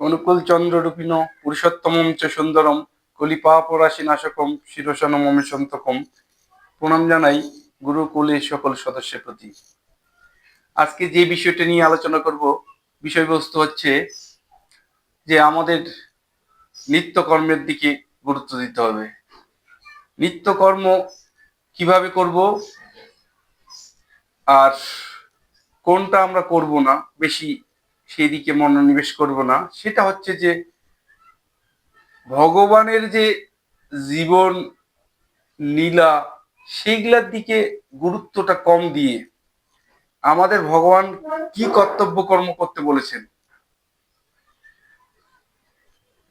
অনুকূল চন্দ্ররূপিণ পুরুষোত্তমম চ সুন্দরম কলিপাপরাশি নাশকম শিরসনমমে সন্তকম প্রণাম জানাই গুরুকুলের সকল সদস্যের প্রতি। আজকে যে বিষয়টা নিয়ে আলোচনা করব, বিষয়বস্তু হচ্ছে যে আমাদের নিত্যকর্মের দিকে গুরুত্ব দিতে হবে। নিত্যকর্ম কীভাবে করব আর কোনটা আমরা করব না, বেশি সেই দিকে মনোনিবেশ করব না। সেটা হচ্ছে যে, ভগবানের যে জীবন লীলা, সেইগুলার দিকে গুরুত্বটা কম দিয়ে আমাদের ভগবান কি কর্তব্য কর্ম করতে বলেছেন?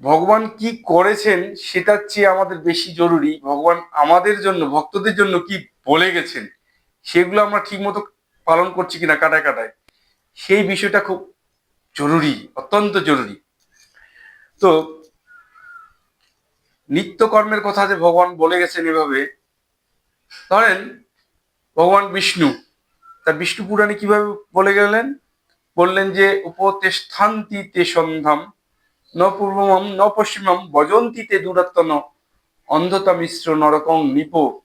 ভগবান কি করেছেন সেটার চেয়ে আমাদের বেশি জরুরি। ভগবান আমাদের জন্য, ভক্তদের জন্য কি বলে গেছেন, সেগুলো আমরা ঠিকমতো পালন করছি কিনা, কাটায় কাটায়। সেই বিষয়টা খুব জরুরি, অত্যন্ত জরুরি। তো, নিত্যকর্মের কথা যে ভগবান বলে গেছেন এভাবে, ধরেন ভগবান বিষ্ণু তার বিষ্ণু পুরাণে কীভাবে বলে গেলেন? বললেন যে, উপতেষ্ঠান্তি তে সন্ধাম, ন পূর্বমম, ন পশ্চিমম, বজন্তি তে দূরাত্তন অন্ধতা মিশ্র নরকং নিপ।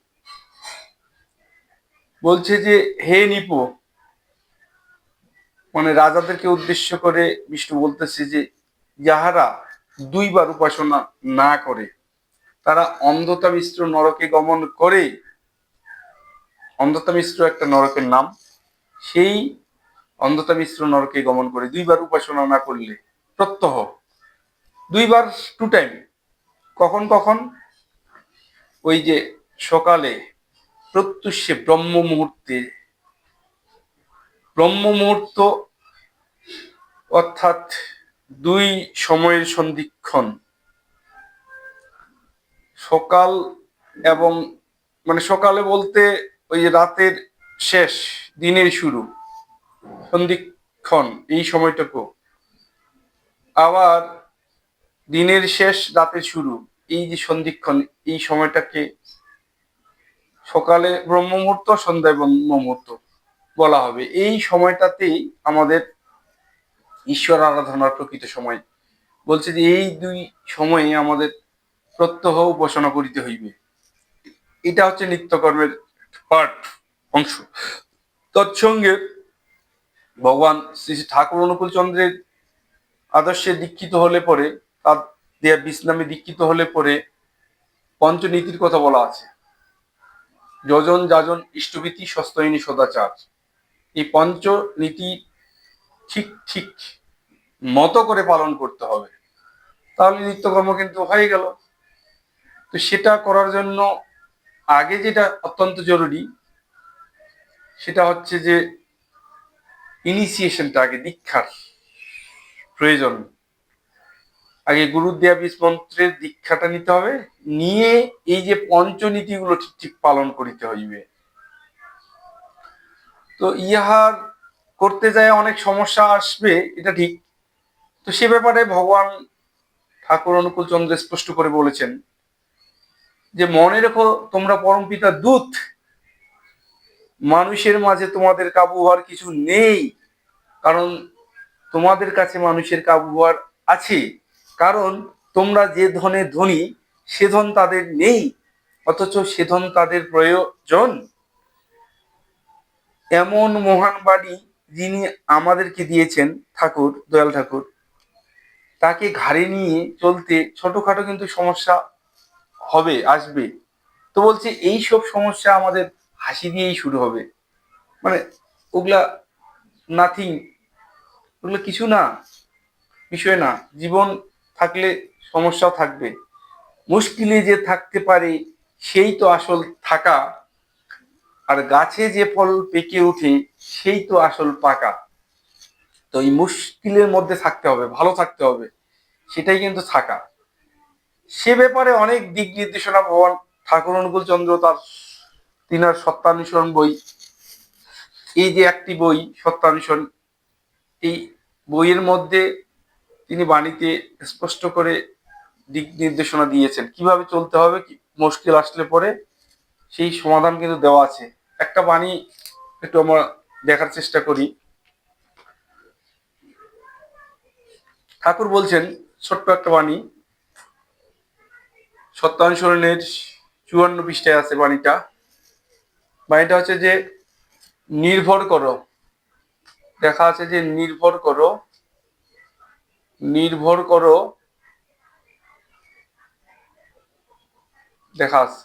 বলছে যে, হে নিপ মানে রাজাদেরকে উদ্দেশ্য করে বিষ্ণু বলতেছে যে, যাহারা দুইবার উপাসনা না করে, তারা অন্ধতা মিশ্র নরকে গমন করে অন্ধতা মিশ্র একটা নরকের নাম, সেই অন্ধতা মিশ্র নরকে গমন করে দুইবার উপাসনা না করলে প্রত্যহ। দুইবার টু টাইম কখন কখন? ওই যে সকালে প্রত্যুষে ব্রহ্ম মুহূর্তে ব্রহ্ম মুহূর্ত অর্থাৎ দুই সময়ের সন্ধিক্ষণ। সকাল এবং মানে সকালে বলতে ওই রাতের শেষ, দিনের শুরু, সন্ধিক্ষণ, এই সময়টুকু। আবার দিনের শেষ, রাতের শুরু, এই যে সন্ধিক্ষণ, এই সময়টাকে সকালে ব্রহ্ম মুহূর্ত সন্ধ্যায় ব্রহ্ম মুহূর্ত বলা হবে। এই সময়টাতেই আমাদের ঈশ্বর আরাধনার প্রকৃত সময়। বলছে যে, এই দুই সময়ে আমাদের প্রত্যহ উপাসনা করিতে হইবে। এটা হচ্ছে নিত্যকর্মের পার্ট অংশ। তৎসঙ্গে ভগবান শ্রী ঠাকুর অনুকূল চন্দ্রের আদর্শে দীক্ষিত হলে পরে তার দেয়া বিশ্রামে দীক্ষিত হলে পরে পঞ্চনীতির কথা বলা আছে। যজন যাজন ইষ্টভীতি সস্তয়নী সদাচার। এই পঞ্চনীতি ঠিক ঠিক মতো করে পালন করতে হবে। তাহলে নিত্যকর্ম কিন্তু হয়ে গেল। তো সেটা করার জন্য আগে যেটা অত্যন্ত জরুরি, সেটা হচ্ছে যে ইনিশিয়েশনটা আগে, দীক্ষার প্রয়োজন। আগে গুরুর দেয়া বীজ মন্ত্রের দীক্ষাটা নিতে হবে। নিয়ে এই যে পঞ্চনীতিগুলো ঠিক ঠিক পালন করিতে হইবে। তো ইহার করতে যায় অনেক সমস্যা আসবে, এটা ঠিক। তো সে ব্যাপারে ভগবান ঠাকুর অনুকূল চন্দ্র স্পষ্ট করে বলেছেন যে, মনে রেখো তোমরা পরম পিতা দূত, মানুষের মাঝে তোমাদের কাবু হওয়ার কিছু নেই, কারণ তোমাদের কাছে মানুষের কাবু হওয়ার আছে, কারণ তোমরা যে ধনে ধনী, সে ধন তাদের নেই, অথচ সে ধন তাদের প্রয়োজন। এমন মহান বাণী যিনি আমাদেরকে দিয়েছেন, ঠাকুর, দয়াল ঠাকুর। তাকে ঘাড়ে নিয়ে চলতে ছোটখাটো কিন্তু সমস্যা হবে, আসবে। তো বলছে, এই সব সমস্যা আমাদের হাসি দিয়েই শুরু হবে। মানে ওগুলা নাথিং ওগুলো কিছু না, বিষয় না। জীবন থাকলে সমস্যাও থাকবে। মুশকিলে যে থাকতে পারে, সেই তো আসল থাকা। আর গাছে যে ফল পেকে উঠে সেই তো আসল পাকা। তো এই মুশকিলের মধ্যে থাকতে হবে, ভালো থাকতে হবে, সেটাই কিন্তু থাকা। সে ব্যাপারে অনেক দিক নির্দেশনা ভগবান ঠাকুর অনুকূল চন্দ্র তার তিনার সত্যানুসরণ বই, এই যে একটি বই, সত্যানুসরণ, এই বইয়ের মধ্যে তিনি বাণীতে স্পষ্ট করে দিক নির্দেশনা দিয়েছেন। কীভাবে চলতে হবে মুশকিল আসলে পরে, সেই সমাধান কিন্তু দেওয়া আছে। একটা বাণী একটু আমরা দেখার চেষ্টা করি। ঠাকুর বলছেন, ছোট্ট একটা বাণী। সত্যানুসরণের চুয়ান্ন পৃষ্ঠায় আছে বাণীটা। বাণীটা হচ্ছে যে, নির্ভর করো। দেখা আছে যে, নির্ভর করো। নির্ভর করো। দেখা আছে।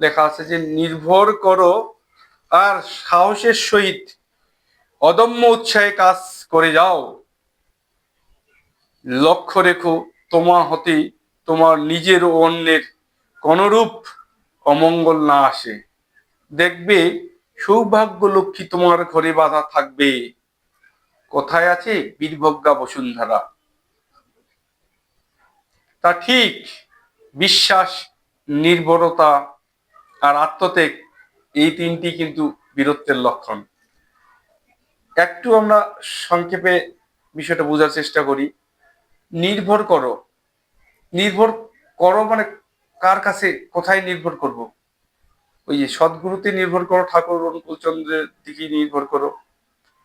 লেখা আছে যে, নির্ভর করো আর সাহসের সহিত অদম্য উৎসাহে কাজ করে যাও। লক্ষ্য রেখো তোমা হতে তোমার নিজের ও অন্যের কোনরূপ অমঙ্গল না আসে। দেখবে, সৌভাগ্য লক্ষ্মী তোমার ঘরে বাধা থাকবে। কোথায় আছে বীরভজ্ঞা বসুন্ধরা। তা ঠিক, বিশ্বাস, নির্ভরতা আর আত্মত্যাগ এই তিনটি কিন্তু বীরত্বের লক্ষণ। একটু আমরা সংক্ষেপে বিষয়টা বোঝার চেষ্টা করি। নির্ভর করো। নির্ভর করো মানে কার কাছে, কোথায় নির্ভর করব? ওই যে সদ্গুরুতে নির্ভর করো, ঠাকুর অনুকূলচন্দ্রের দিকে নির্ভর করো।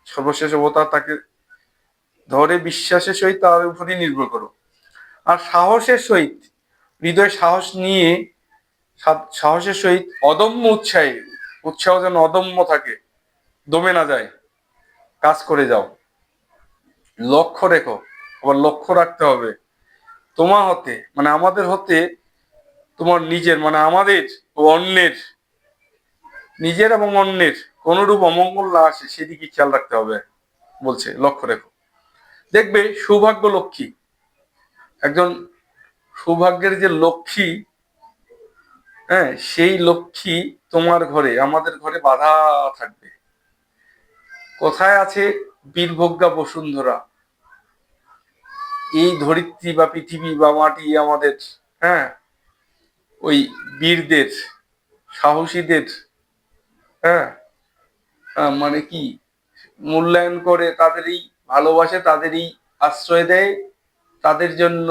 সর্বশেষ অবতার তাকে ধরে বিশ্বাসের সহিত তার উপরই নির্ভর করো। আর সাহসের সহিত, হৃদয় সাহস নিয়ে, সাহসের সহিত অদম্য উৎসাহে উৎসাহ যেন অদম্য থাকে। দমে না যায়। কাজ করে যাও। লক্ষ্য রেখো। আবার লক্ষ্য রাখতে হবে। তোমার হতে মানে আমাদের হতে তোমার নিজের মানে আমাদের ও অন্যের, নিজের এবং অন্যের কোনরূপ অমঙ্গল না আসে সেদিকে খেয়াল রাখতে হবে, বলছে, লক্ষ্য রেখো। দেখবে, সৌভাগ্য লক্ষ্মী। একজন সৌভাগ্যের যে লক্ষ্মী হ্যাঁ সেই লক্ষ্মী তোমার ঘরে, আমাদের ঘরে বাধা থাকবে। কোথায় আছে বীরভোগ্যা বসুন্ধরা? এই ধরিত্রী বা পৃথিবী বা মাটি আমাদের হ্যাঁ ওই বীরদের, সাহসীদের হ্যাঁ মানে কি, মূল্যায়ন করে তাদেরই ভালোবাসে, তাদেরই আশ্রয় দেয়, তাদের জন্য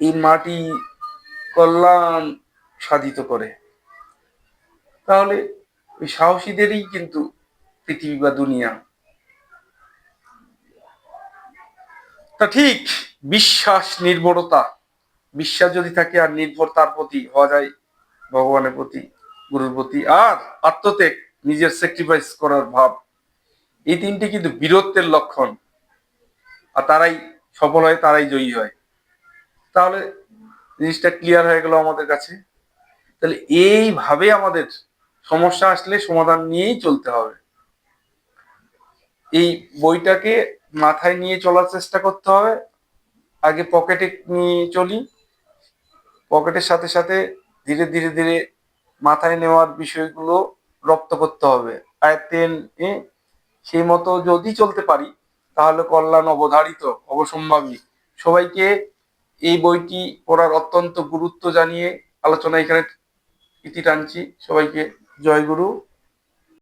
এই মাটি কল্যাণ সাধিত করে। তাহলে ওই সাহসীদেরই কিন্তু পৃথিবী বা দুনিয়া। তা ঠিক বিশ্বাস, নির্ভরতা। বিশ্বাস যদি থাকে আর নির্ভর তার প্রতি, হওয়া যায় ভগবানের প্রতি, গুরুর প্রতি। আর আত্মত্যাগ, নিজের স্যাক্রিফাইস করার ভাব। এই তিনটি কিন্তু বীরত্বের লক্ষণ। আর তারাই সফল হয়, তারাই জয়ী হয়। তাহলে জিনিসটা ক্লিয়ার হয়ে গেল আমাদের কাছে। তাহলে এইভাবে আমাদের সমস্যা আসলে সমাধান নিয়েই চলতে হবে। এই বইটাকে মাথায় নিয়ে চলার চেষ্টা করতে হবে। আগে পকেটে নিয়ে চলি। পকেটের সাথে সাথে ধীরে ধীরে ধীরে মাথায় নেওয়ার বিষয়গুলো রপ্ত করতে হবে। আয়ত্তে এনে সেই মতো যদি চলতে পারি, তাহলে কল্যাণ অবধারিত, অবসম্ভাবী। সবাইকে এই বইটি পড়ার অত্যন্ত গুরুত্ব জানিয়ে আলোচনা এখানে ইতি টানছি। সবাইকে জয় গুরু।